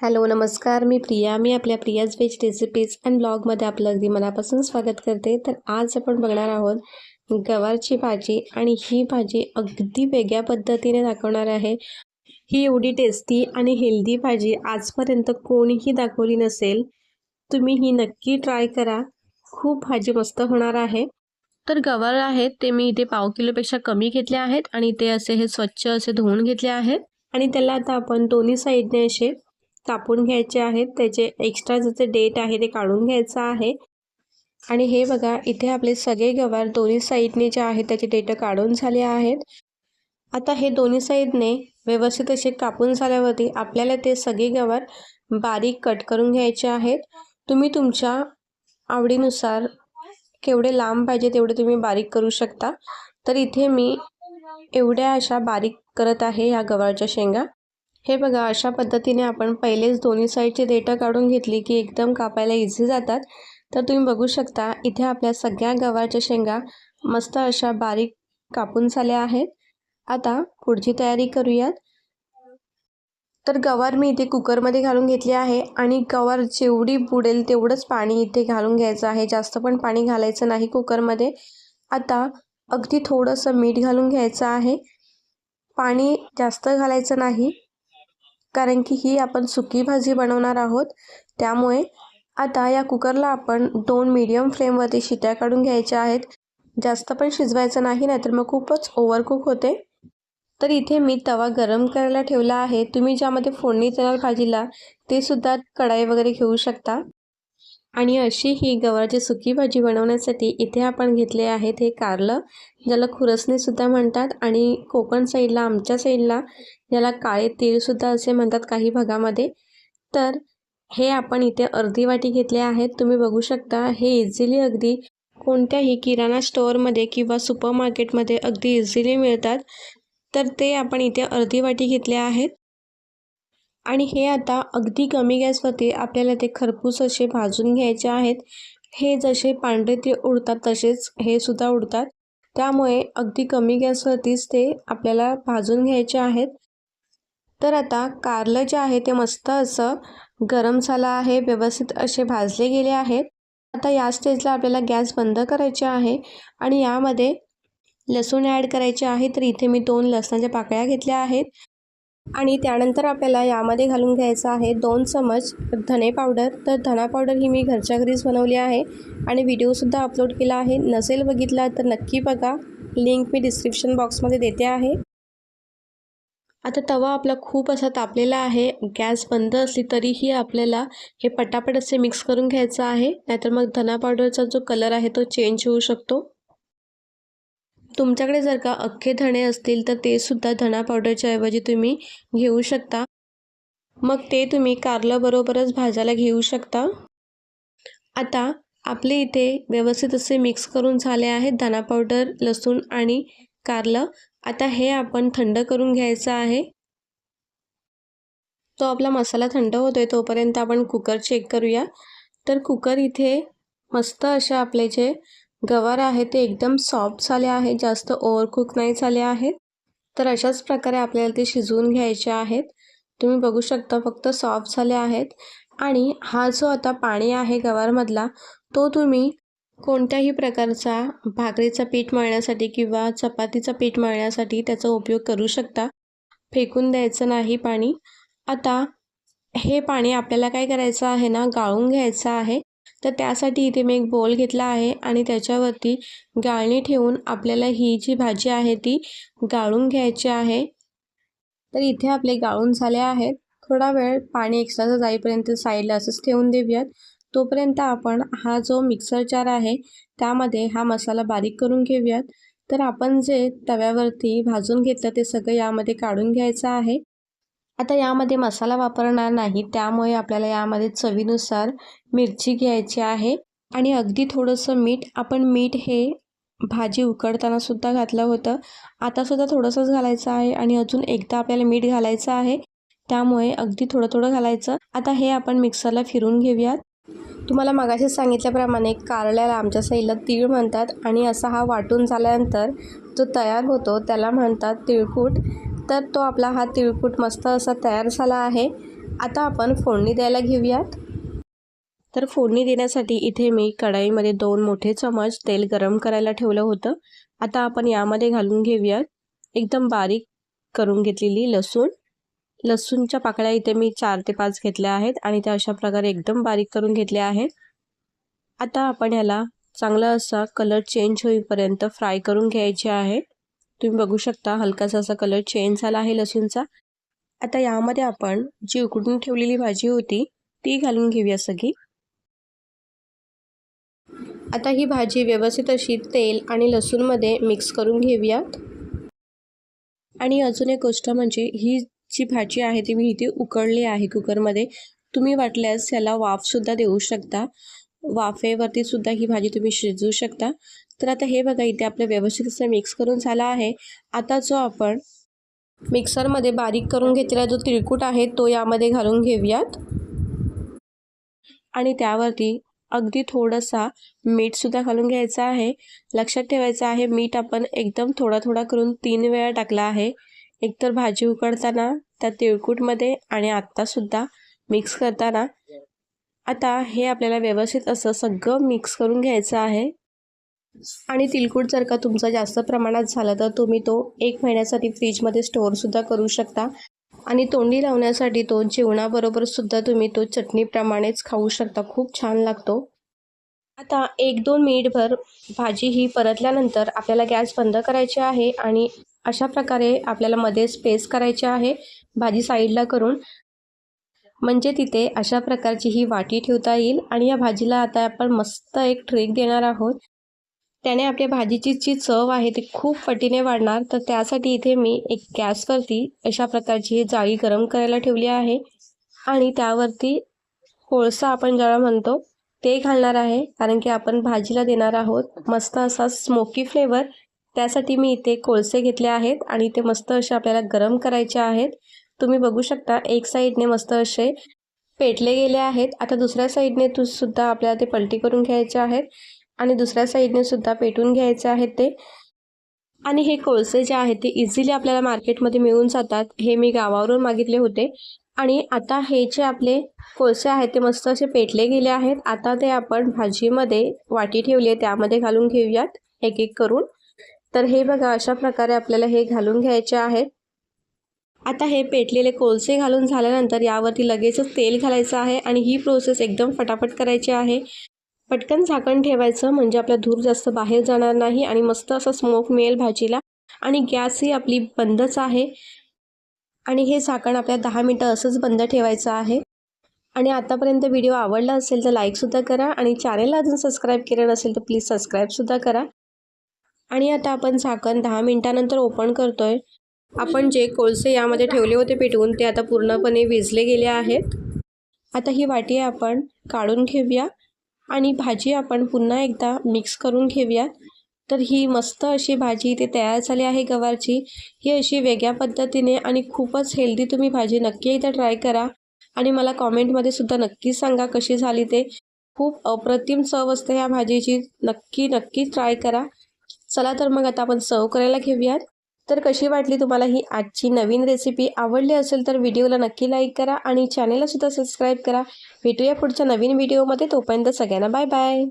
Hello नमस्कार. मी प्रिया. मी आपल्या Priya's veg recipes and ब्लॉगमध्ये आपलं अगदी मनापासून स्वागत करते. तर आज आपण बघणार आहोत गवारची भाजी आणि ही भाजी अगदी वेगळ्या पद्धतीने दाखवणार आहे. ही एवढी टेस्टी आणि हेल्दी भाजी आजपर्यंत कोणीही दाखवली नसेल. तुम्ही ही नक्की ट्राय करा. खूप भाजी मस्त होणार आहे. तर गवार आहेत ते मी इथे पाव किलोपेक्षा कमी घेतले आहेत आणि ते असे हे स्वच्छ असे धुवून घेतले आहेत. आणि त्याला आता आपण दोन्ही साईडने असे कापून घ्यायचे आहेत. त्याचे एक्स्ट्रा जे डेट आहे ते काढून घ्यायचं आहे. आणि हे बघा इथे आपले सगळे गवार दोन्ही साईडने जे आहे त्याचे डेटं काढून झाले आहेत. आता हे दोन्ही साईडने व्यवस्थित असे कापून झाल्यावरती आपल्याला ते सगळे गवार बारीक कट करून घ्यायचे आहेत. तुम्ही तुमच्या आवडीनुसार केवढे लांब पाहिजे तेवढे तुम्ही बारीक करू शकता. तर इथे मी एवढ्या अशा बारीक करत आहे ह्या गवारच्या शेंगा. हे बघा अशा पद्धतीने आपण पहिलेच दोन्ही साईडची देठं काढून घेतली की एकदम कापायला इझी जातात. तर तुम्ही बघू शकता इथे आपल्या सगळ्या गव्हाच्या शेंगा मस्त अशा बारीक कापून झाल्या आहेत. आता पुढची तयारी करूयात. तर गवार मी इथे कुकरमध्ये घालून घेतली आहे आणि गवार जेवढी बुडेल तेवढंच पाणी इथे घालून घ्यायचं आहे. जास्त पण पाणी घालायचं नाही कुकरमध्ये. आता अगदी थोडंसं मीठ घालून घ्यायचं आहे. पाणी जास्त घालायचं नाही. कारण की ही आपण सुकी भाजी बनवणार आहोत. त्यामुळे आता या कुकरला आपण दोन मीडियम फ्लेमवरती शिट्या काढून घ्यायच्या आहेत. जास्त पण शिजवायचं नाही नाहीतर मग खूपच ओव्हरकुक होते. तर इथे मी तवा गरम करायला ठेवला आहे. तुम्ही ज्यामध्ये फोडणी देणार भाजीला ते सुद्धा कढाई वगैरे घेऊ शकता. आणि अशी ही गव्हाची सुकी भाजी बनवण्यासाठी इथे आपण घेतले आहेत हे कारलं ज्याला खुरसणीसुद्धा म्हणतात आणि कोकण साईडला आमच्या साईडला ज्याला काळे तीळसुद्धा असे म्हणतात काही भागामध्ये. तर हे आपण इथे अर्धी वाटी घेतले आहेत. तुम्ही बघू शकता हे इझिली अगदी कोणत्याही किराणा स्टोअरमध्ये किंवा सुपर मार्केटमध्ये अगदी इझिली मिळतात. तर ते आपण इथे अर्धी वाटी घेतले आहेत. आणि हे आता अगदी कमी गॅसवरती आपल्याला ते खरपूस असे भाजून घ्यायचे आहेत. हे जसे पांढरे ते उडतात तसेच हे सुद्धा उडतात. त्यामुळे अगदी कमी गॅसवरतीच ते आपल्याला भाजून घ्यायचे आहेत. तर आता कारलं जे आहे ते मस्त असं गरम झालं आहे व्यवस्थित असे भाजले गेले आहेत. आता या स्टेजला आपल्याला गॅस बंद करायचे आहे आणि यामध्ये लसूण ॲड करायचे आहे. तर इथे मी दोन लसणाच्या पाकळ्या घेतल्या आहेत. आणि त्यानंतर आपल्याला यामध्ये घालून घ्यायचं आहे दोन चमच धने पावडर. तर धना पावडर ही मी घरच्या घरीच बनवली आहे आणि व्हिडिओसुद्धा अपलोड केला आहे. नसेल बघितला तर नक्की बघा. लिंक मी डिस्क्रिप्शन बॉक्समध्ये देते आहे. आता तवा आपला खूप असा तापलेला आहे. गॅस बंद असली तरीही आपल्याला हे पटापट असे मिक्स करून घ्यायचं आहे. नाहीतर मग धना पावडरचा जो कलर आहे तो चेंज होऊ शकतो. तुमच्याकडे जर का अख्खे धणे असतील तर ते सुद्धा धना पावडरच्या ऐवजी तुम्ही घेऊ शकता. मग ते तुम्ही कारलंबरोबरच भाजायला घेऊ शकता. आता आपले इथे व्यवस्थित असे मिक्स करून झाले आहेत धना पावडर लसूण आणि कारलं. आता हे आपण थंड करून घ्यायचं आहे. तो आपला मसाला थंड होतोय तोपर्यंत आपण कुकर चेक करूया. तर कुकर इथे मस्त असे आपले जे गवार आहे ते एकदम सॉफ्ट झाले आहे जास्त ओव्हरकुक नाही झाले आहेत. तर अशाच प्रकारे आपल्याला ते शिजवून घ्यायचे आहेत. तुम्ही बघू शकता फक्त सॉफ्ट झाले आहेत. आणि हा जो आता पाणी आहे गवारमधला तो तुम्ही कोणत्याही प्रकारचा भाकरीचा पीठ मळण्यासाठी किंवा चपातीचा पीठ मळण्यासाठी त्याचा उपयोग करू शकता. फेकून द्यायचं नाही पाणी. आता हे पाणी आपल्याला काय करायचं आहे ना गाळून घ्यायचं आहे. तर त्यासाठी इथे मी एक बोल घेतला आहे आणि त्याच्यावरती गाळणी ठेवून आपल्याला ही जी भाजी आहे ती गाळून घ्यायची आहे. तर इथे आपले गाळून झाले आहेत. थोडा वेळ पाणी एक्स्ट्राचं जाईपर्यंत साईडला असंच ठेवून देऊयात. तोपर्यंत आपण हा जो मिक्सर जार आहे त्यामध्ये हा मसाला बारीक करून घेऊयात. तर आपण जे तव्यावरती भाजून घेतलं ते सगळं यामध्ये काढून घ्यायचं आहे. आता यामध्ये मसाला वापरणार नाही त्यामुळे आपल्याला यामध्ये चवीनुसार मिरची घ्यायची आहे. आणि अगदी थोडंसं मीठ आपण मीठ हे भाजी उकडताना सुद्धा घातलं होतं. आतासुद्धा थोडंसंच घालायचं आहे आणि अजून एकदा आपल्याला मीठ घालायचं आहे. त्यामुळे अगदी थोडं थोडं घालायचं. आता हे आपण मिक्सरला फिरून घेऊयात. तुम्हाला मगाशी सांगितल्याप्रमाणे कारल्याला आमच्या साईडला तीळ म्हणतात आणि असा हा वाटून झाल्यानंतर जो तयार होतो त्याला म्हणतात तिळकूट. तर तो आपला हा तिळकूट मस्त असा तयार झाला आहे. आता आपण फोडणी द्यायला घेऊयात. तर फोडणी देण्यासाठी इथे मी कढाईमध्ये दोन मोठे चमच तेल गरम करायला ठेवलं होतं. आता आपण यामध्ये घालून घेऊयात एकदम बारीक करून घेतलेली लसूण. लसूणच्या पाकळ्या इथे मी चार ते पाच घेतल्या आहेत आणि त्या अशा प्रकारे एकदम बारीक करून घेतल्या आहेत. आता आपण ह्याला चांगला असा कलर चेंज होईपर्यंत फ्राय करून घ्यायचे आहे. तुम्ही बघू शकता हलकासा असा कलर चेंज झाला आहे लसूणचा. आता यामध्ये आपण जी उकडून ठेवलेली भाजी होती ती घालून घेऊया सगळी. आता ही भाजी व्यवस्थित अशी तेल आणि लसूणमध्ये मिक्स करून घेऊयात. आणि अजून एक गोष्ट म्हणजे ही जी भाजी आहे ती मी इथे उकळली आहे कुकरमध्ये. तुम्ही वाटल्यास याला वाफसुद्धा देऊ शकता. वाफेवरतीसुद्धा ही भाजी तुम्ही शिजवू शकता. तर आता हे बघा इथे आपलं व्यवस्थित असं मिक्स करून झाला आहे. आता जो आपण मिक्सरमध्ये बारीक करून घेतलेला जो तिळकूट आहे तो यामध्ये घालून घेऊयात. आणि त्यावरती अगदी थोडासा मीठसुद्धा घालून घ्यायचं आहे. लक्षात ठेवायचं आहे मीठ आपण एकदम थोडा थोडा करून तीन वेळा टाकला आहे. एकतर भाजी उकडताना त्या तिळकूटमध्ये आणि आत्तासुद्धा मिक्स करताना. आता हे आपल्याला व्यवस्थित असं सगळं मिक्स करून घ्यायचं आहे. आणि तिलकुट जर का तुमचा जास्त प्रमाणात झाला तर तुम्ही तो एक महिन्यासाठी फ्रीजमध्ये स्टोअरसुद्धा करू शकता. आणि तोंडी लावण्यासाठी तो जेवणाबरोबर सुद्धा तुम्ही तो चटणीप्रमाणेच खाऊ शकता. खूप छान लागतो. आता एक दोन मिनिटभर भाजी ही परतल्यानंतर आपल्याला गॅस बंद करायची आहे आणि अशा प्रकारे आपल्याला मध्ये स्पेस करायची आहे भाजी साईडला करून. म्हणजे तिथे अशा प्रकारची ही वाटी ठेवता येईल आणि या भाजीला आता आपण मस्त एक ट्रेक देणार आहोत. त्याने आपल्या भाजीची जी चव आहे ती खूप पटीने वाढणार तर त्यासाठी इथे मी एक गॅसवरती अशा प्रकारची ही जाळी गरम करायला ठेवली आहे. आणि त्यावरती कोळसा आपण ज्याला म्हणतो ते घालणार आहे. कारण की आपण भाजीला देणार आहोत मस्त असा स्मोकी फ्लेवर त्यासाठी मी इथे कोळसे घेतले आहेत आणि ते मस्त असे आपल्याला गरम करायचे आहेत. तुम्ही बघू शकता एक साईडने मस्त असे पेटले गेले आहेत. आता दुसऱ्या साईडने तू सुद्धा आपल्याला ते पलटी करून घ्यायचे आहेत. आणि दुसऱ्या साईडने सुद्धा पेटून घ्यायचे आहेत ते. आणि हे कोळसे जे आहेत ते इझिली आपल्याला मार्केटमध्ये मिळून जातात. हे मी गावावरून मागितले होते. आणि आता हे जे आपले कोळसे आहेत ते मस्त असे पेटले गेले आहेत. आता ते आपण भाजीमध्ये वाटी ठेवली आहे. त्यामध्ये घालून घेऊयात एक एक करून. तर हे बघा अशा प्रकारे आपल्याला हे घालून घ्यायचे आहेत. आता हे पेटलेले कोळसे घालून झाल्यानंतर यावरती लगेचच तेल घालायचं आहे. आणि ही प्रोसेस एकदम फटाफट करायची आहे. पटकन झाकण ठेवायचं म्हणजे आपला धूर जास्त बाहेर जाणार नाही आणि मस्त असा स्मोक मिळेल भाजीला. आणि गॅसही आपली बंदच आहे. आणि हे झाकण आपल्या दहा मिनटं असंच बंद ठेवायचं आहे. आणि आतापर्यंत व्हिडिओ आवडला असेल तर लाईकसुद्धा करा आणि चॅनेलला अजून सबस्क्राईब केलं नसेल तर प्लीज सबस्क्राईबसुद्धा करा. आणि आता आपण झाकण दहा मिनटानंतर ओपन करतो आहे आपण जे कोळसे यामध्ये ठेवले होते पेटवून ते आता पूर्णपणे विजले गेले आहेत. आता ही वाटी आपण काढून घेऊया आणि भाजी आपण पुन्हा एकदा मिक्स करून घेऊयात. तर ही मस्त अशी भाजी इथे तयार झाली आहे गवारची. ही अशी वेगळ्या पद्धतीने आणि खूपच हेल्दी तुम्ही भाजी नक्की एकदा ट्राय करा. आणि मला कॉमेंटमध्ये सुद्धा नक्की सांगा कशी झाली ते. खूप अप्रतिम चव असते ह्या भाजीची. नक्की नक्की ट्राय करा. चला तर मग आता आपण सर्व करायला घेऊयात. तर कशी वाटली तुम्हाला ही आजची नवीन रेसिपी आवडली असेल तर व्हिडिओला नक्की लाईक करा आणि चॅनेलसुद्धा सबस्क्राईब करा. भेटूया पुढच्या नवीन व्हिडिओमध्ये तोपर्यंत सगळ्यांना बाय बाय